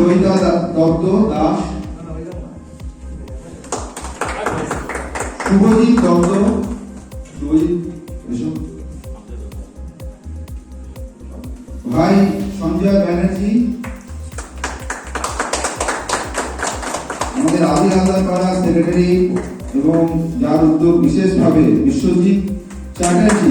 জয়িতা দত্ত দাস, শুভজিৎ দত্ত ভাই সঞ্জয় ব্যানার্জি, আমাদের আদি হালদার পাড়া সেক্রেটারি এবং যার উদ্যোগ বিশেষভাবে বিশ্বজিৎ চ্যাটার্জি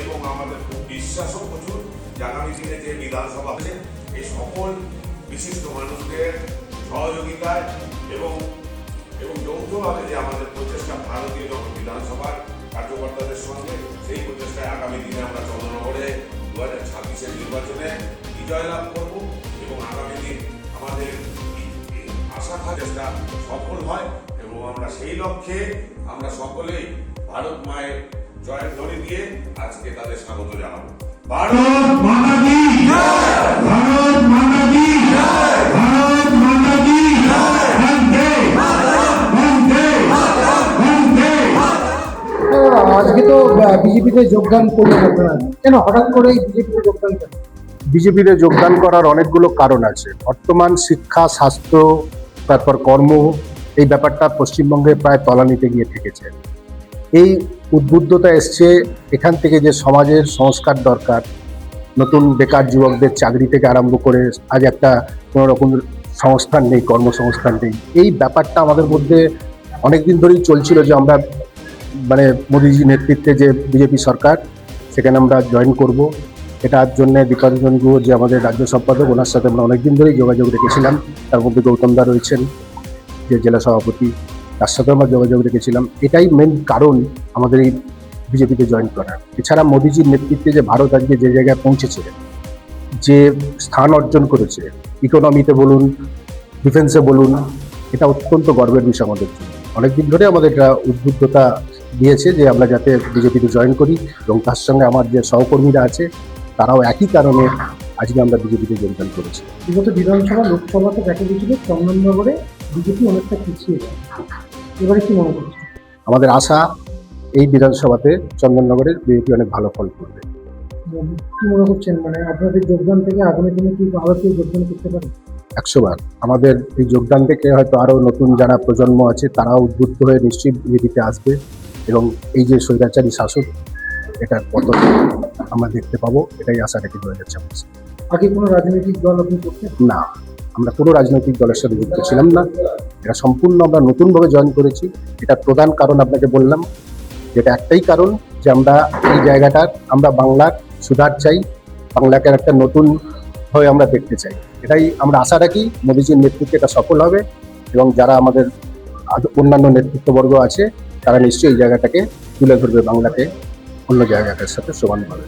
এবং আমাদের বিশ্বাসও প্রচুর যে আগামী দিনে যে বিধানসভা আছে এই সকল বিশিষ্ট মানুষদের সহযোগিতায় এবং এবং যৌথভাবে যে আমাদের প্রচেষ্টা ভারতীয় জন বিধানসভার কার্যকর্তাদের সঙ্গে, সেই প্রচেষ্টায় আগামী দিনে আমরা চন্দ্রনগরে দু হাজার ছাব্বিশের নির্বাচনে বিজয় লাভ করব এবং আগামী দিন আমাদের আশা থাকে চেষ্টা সফল হয় এবং আমরা সেই লক্ষ্যে আমরা সকলেই ভারত মায়ের জয়ের ধ্বনি দিয়ে আজকে তাদের স্বাগত জানাব। ভারত মাতা কি? ভারত মাতা কি? ভারত মাতা কি? আজকে তো বিজেপিতে যোগদান করলেন আপনারা কেন? হঠাৎ করে বিজেপিতে যোগদান কেন? বিজেপিতে যোগদান করার অনেকগুলো কারণ আছে। বর্তমান শিক্ষা স্বাস্থ্য তারপর কর্ম এই ব্যাপারটা পশ্চিমবঙ্গে প্রায় তলানিতে গিয়ে ঠেকেছে এই উদ্বুদ্ধতা এসছে এখান থেকে যে সমাজের সংস্কার দরকার, নতুন বেকার যুবকদের চাকরি থেকে আরম্ভ করে আজ একটা কোনো রকম সংস্থান নেই, কর্মসংস্থান নেই। এই ব্যাপারটা আমাদের মধ্যে অনেকদিন ধরেই চলছিল যে আমরা মানে মোদিজি নেতৃত্বে যে বিজেপি সরকার, সেখানে আমরা জয়েন করব। এটার জন্য বিকাশরঞ্জন গুহ যে আমাদের রাজ্য সম্পাদক, ওনার সাথে আমরা অনেকদিন ধরেই যোগাযোগ রেখেছিলাম। তার মধ্যে গৌতম দা রয়েছেন, যে জেলা সভাপতি। তার সাথে আমরা যোগাযোগ রেখেছিলাম। এটাই মেন কারণ আমাদের এই বিজেপিতে জয়েন করার। এছাড়া মোদিজির নেতৃত্বে যে ভারত আজকে যে জায়গায় পৌঁছেছে, যে স্থান অর্জন করেছে ইকোনমিতে বলুন ডিফেন্সে বলুন, এটা অত্যন্ত গর্বের বিষয় আমাদের জন্য। অনেকদিন ধরে আমাদের এটা উদ্বুদ্ধতা দিয়েছে যে আমরা যাতে বিজেপিতে জয়েন করি এবং তার সঙ্গে আমার যে সহকর্মীরা আছে, তারাও একই কারণে আজকে আমরা বিজেপিতে যোগদান করেছি। বিগত বিধানসভা, লোকসভাতে দেখা গেছিল চন্দননগরে বিজেপি অনেকটা পিছিয়ে এবারে কি মনে করছে আমাদের আশা এই বিধানসভাতে চন্দননগরের বিজেপি অনেক ভালো ফল করবে। কি মনে করছেন? মানে আপনাদের যোগদান থেকে আগামী দিনে কি ভারতীয় যোগদান করতে পারে? একশো বার। আমাদের এই যোগদান থেকে হয়তো আরও নতুন যারা প্রজন্ম আছে তারাও উদ্বুদ্ধ হয়ে নিশ্চিত বিজেপিতে আসবে এবং এই যে স্বৈরাচারী শাসক এটার পতন আমরা দেখতে পাবো এটাই আশা রেখে হয়ে যাচ্ছে আমার আগে কোনো রাজনৈতিক দল আপনি করতেন? না। আমরা কোনো রাজনৈতিক দলের সাথে যুক্ত ছিলাম না। এটা সম্পূর্ণ আমরা নতুনভাবে জয়েন করেছি। এটা প্রধান কারণ আপনাকে বললাম। যেটা একটাই কারণ যে আমরা এই জায়গাটার আমরা বাংলার সুধার চাই, বাংলাকে একটা নতুন হয়ে আমরা দেখতে চাই। এটাই আমরা আশা রাখি মোদীজির নেতৃত্বে এটা সফল হবে এবং যারা আমাদের অন্যান্য নেতৃত্ববর্গ আছে, তারা নিশ্চয়ই এই জায়গাটাকে তুলে ধরবে বাংলাকে অন্য জায়গাটার সাথে সমানভাবে।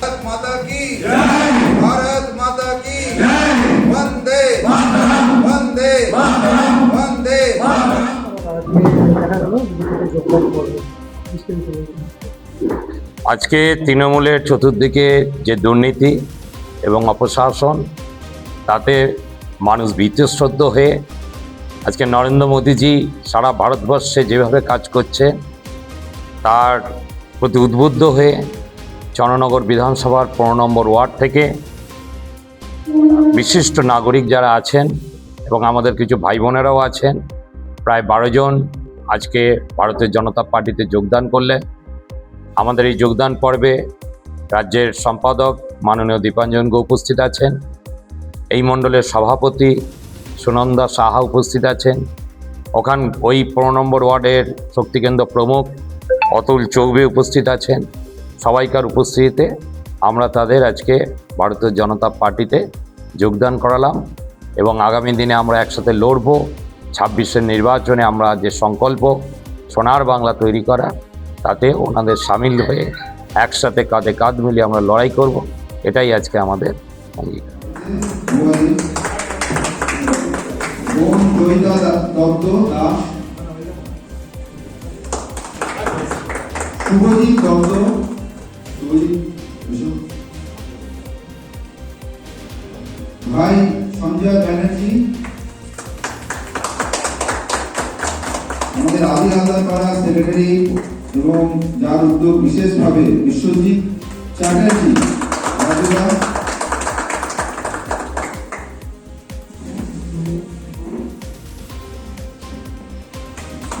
भारत माता की भारत माता की वंदे वंदे वंदे আজকে দেখা গেল বিজেপিতে যোগদান করবে বিস্তারিত বলুন। আজকে তৃণমূলের চতুর্দিকে যে দুর্নীতি এবং অপশাসন তাতে মানুষ ভীতশ্রদ্ধ হয়ে আজকে নরেন্দ্র মোদীজি সারা ভারতবর্ষে যেভাবে কাজ করছে তার প্রতি উদ্বুদ্ধ হয়ে চন্দ্রনগর বিধানসভার পনেরো নম্বর ওয়ার্ড থেকে বিশিষ্ট নাগরিক যারা আছেন এবং আমাদের কিছু ভাই বোনেরাও আছেন, প্রায় বারো জন আজকে ভারতের জনতা পার্টিতে যোগদান করলেন আমাদের এই যোগদান পর্বে রাজ্যের সম্পাদক মাননীয় দীপাঞ্জন গো উপস্থিত আছেন। এই মণ্ডলের সভাপতি সুনন্দা সাহা উপস্থিত আছেন। ওখান ওই পনেরো নম্বর ওয়ার্ডের শক্তিকেন্দ্র প্রমুখ অতুল চৌবে উপস্থিত আছেন। সবাইকার উপস্থিতিতে আমরা তাদের আজকে ভারতীয় জনতা পার্টিতে যোগদান করালাম এবং আগামী দিনে আমরা একসাথে লড়ব। ছাব্বিশের নির্বাচনে আমরা যে সংকল্প সোনার বাংলা তৈরি করা, তাতে ওনাদের সামিল হয়ে একসাথে কাঁধে কাঁধ মিলিয়ে আমরা লড়াই করব, এটাই আজকে আমাদের অঙ্গীকার। শুভজিৎ দত্ত এসো। ভাই, সঞ্জয় ব্যানার্জি আমাদের আদি হালদার পাড়া সেক্রেটারি এবং যার উদ্যোগ বিশেষভাবে বিশ্বজিৎ চ্যাটার্জি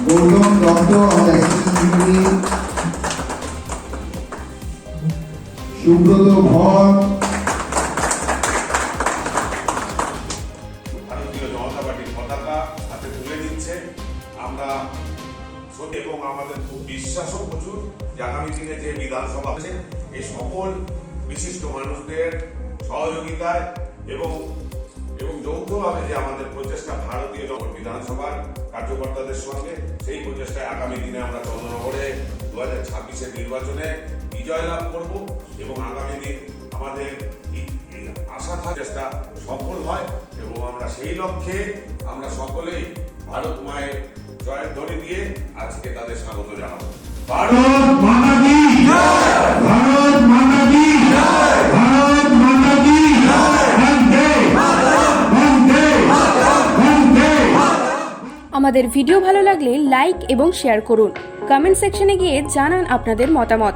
গৌতম দত্ত আমাদের সুব্রত ভর ভারতীয় জনতা পার্টির পতাকা হাতে তুলে দিচ্ছে আমরা এবং আমাদের খুব বিশ্বাসও প্রচুর যে আগামী দিনে যে বিধানসভা আছে এই সকল বিশিষ্ট মানুষদের সহযোগিতায় এবং এবং যৌথভাবে যে আমাদের প্রচেষ্টা ভারতীয় বিধানসভার কার্যকর্তাদের সঙ্গে, সেই প্রচেষ্টায় আগামী দিনে আমরা চন্দ্রনগরে দু হাজার ছাব্বিশের নির্বাচনে বিজয় লাভ করব এবং আগামী দিন আমাদের আশা থাকে চেষ্টা সফল হয় এবং আমরা সেই লক্ষ্যে আমরা সকলেই ভারত মায়ের জয়ের ধ্বনি দিয়ে আজকে তাদের স্বাগত জানাব। ভারত মাতা কি? ভারত মাতা কি? ভারত মাতা কি? আমাদের ভিডিও ভালো লাগলে লাইক এবং শেয়ার করুন। কমেন্ট সেকশনে গিয়ে জানান আপনাদের মতামত।